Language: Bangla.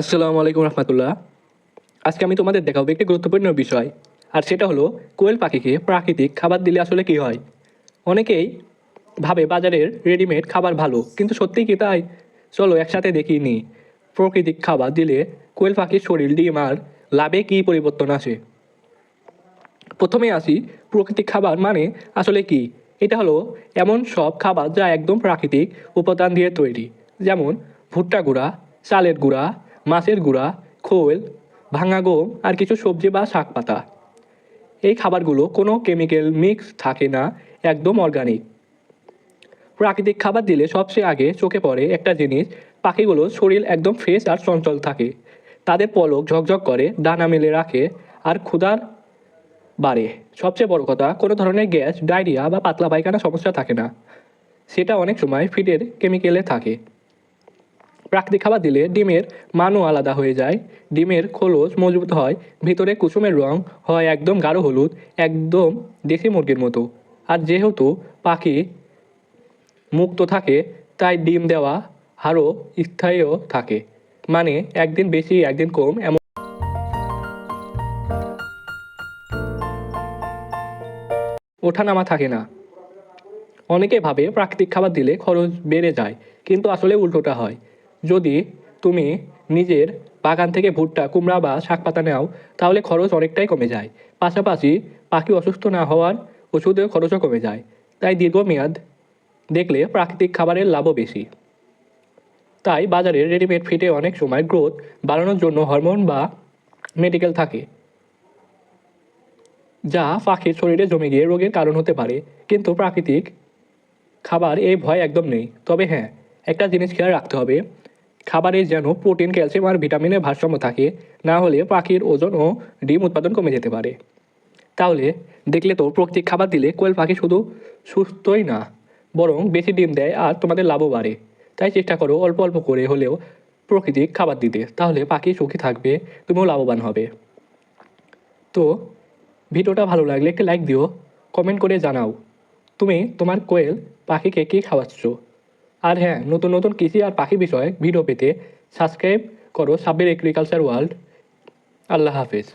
আসসালামু আলাইকুম রহমতুল্লাহ। আজকে আমি তোমাদের দেখাবো একটি গুরুত্বপূর্ণ বিষয়, আর সেটা হলো কোয়েল পাখিকে প্রাকৃতিক খাবার দিলে আসলে কি হয়? অনেকেই ভাবে বাজারের রেডিমেড খাবার ভালো, কিন্তু সত্যিই কি তাই? চলো একসাথে দেখিয়ে নিই প্রাকৃতিক খাবার দিলে কোয়েল পাখির শরীর, ডিম আর লাভে কী পরিবর্তন আসে? প্রথমে আসি, প্রাকৃতিক খাবার মানে আসলে কি? এটা হলো এমন সব খাবার যা একদম প্রাকৃতিক উপাদান দিয়ে তৈরি, যেমন ভুট্টা গুঁড়া, চালের গুঁড়া মাছের গুঁড়া, খোল, ভাঙা গম আর কিছু সবজি বা শাক পাতা। এই খাবারগুলো কোনো কেমিক্যাল মিক্স থাকে না, একদম অর্গানিক। প্রাকৃতিক খাবার দিলে সবচেয়ে আগে চোখে পড়ে একটা জিনিস পাখিগুলোর শরীর একদম ফ্রেশ আর চঞ্চল থাকে। তাদের পলক ঝকঝক করে ডানা মেলে রাখে আর ক্ষুধার বাড়ে। সবচেয়ে বড় কথা, কোনো ধরনের গ্যাস, ডায়রিয়া বা পাতলা পায়খানা সমস্যা থাকে না। সেটা অনেক সময় ফিডের কেমিক্যালে থাকে। প্রাকৃতিক খাবার দিলে ডিমের মানও আলাদা হয়ে যায়। ডিমের খোলস মজবুত হয়, ভিতরে কুসুমের রং হয় একদম গাঢ় হলুদ, একদম দেশি মুরগির মতো। আর যেহেতু পাখি মুক্ত থাকে, তাই ডিম দেওয়া আরও স্থায়ীও থাকে। মানে একদিন বেশি, একদিন কম, এমন ওঠানামা থাকে না। অনেকে ভাবে প্রাকৃতিক খাবার দিলে খরচ বেড়ে যায়, কিন্তু আসলে উল্টোটা হয়। যদি তুমি নিজের বাগান থেকে ভুট্টা, কুমড়া বা শাক পাতা নাও, তাহলে খরচ অনেকটাই কমে যায়। পাশাপাশি পাখি অসুস্থ না হওয়ার ওষুধের খরচও কমে যায়। তাই দীর্ঘমেয়াদ দেখলে প্রাকৃতিক খাবারের লাভও বেশি। তাই বাজারের রেডিমেড ফিটে অনেক সময় গ্রোথ বাড়ানোর জন্য হরমোন বা মেডিকেল থাকে, যা পাখির শরীরে জমে গিয়ে রোগের কারণ হতে পারে। কিন্তু প্রাকৃতিক খাবার এই ভয় একদম নেই। তবে হ্যাঁ একটা জিনিস খেয়াল রাখতে হবে খাবারে যেন প্রোটিন, ক্যালসিয়াম আর ভিটামিনের ভারসাম্য থাকে, না হলে পাখির ওজন ও ডিম উৎপাদন কমে যেতে পারে। তাহলে দেখলে তো প্রাকৃতিক খাবার দিলে কোয়েল পাখি শুধু সুস্থই না, বরং বেশি ডিম দেয় আর তোমাদের লাভও বাড়ে। তাই চেষ্টা করো অল্প অল্প করে হলেও প্রকৃতিক খাবার দিতে, তাহলে পাখি সুখী থাকবে, তুমিও লাভবান হবে। তো ভিডিওটা ভালো লাগলে একটি লাইক দিও কমেন্ট করে জানাও, তুমি তোমার কোয়েল পাখিকে কী খাওয়াচ্ছ? আর হ্যাঁ নতুন নতুন কৃষি আর পাখি বিষয়ে ভিডিও পেতে সাবস্ক্রাইব করো সাব্বির এগ্রিকালচার ওয়ার্ল্ড আল্লাহ হাফেজ।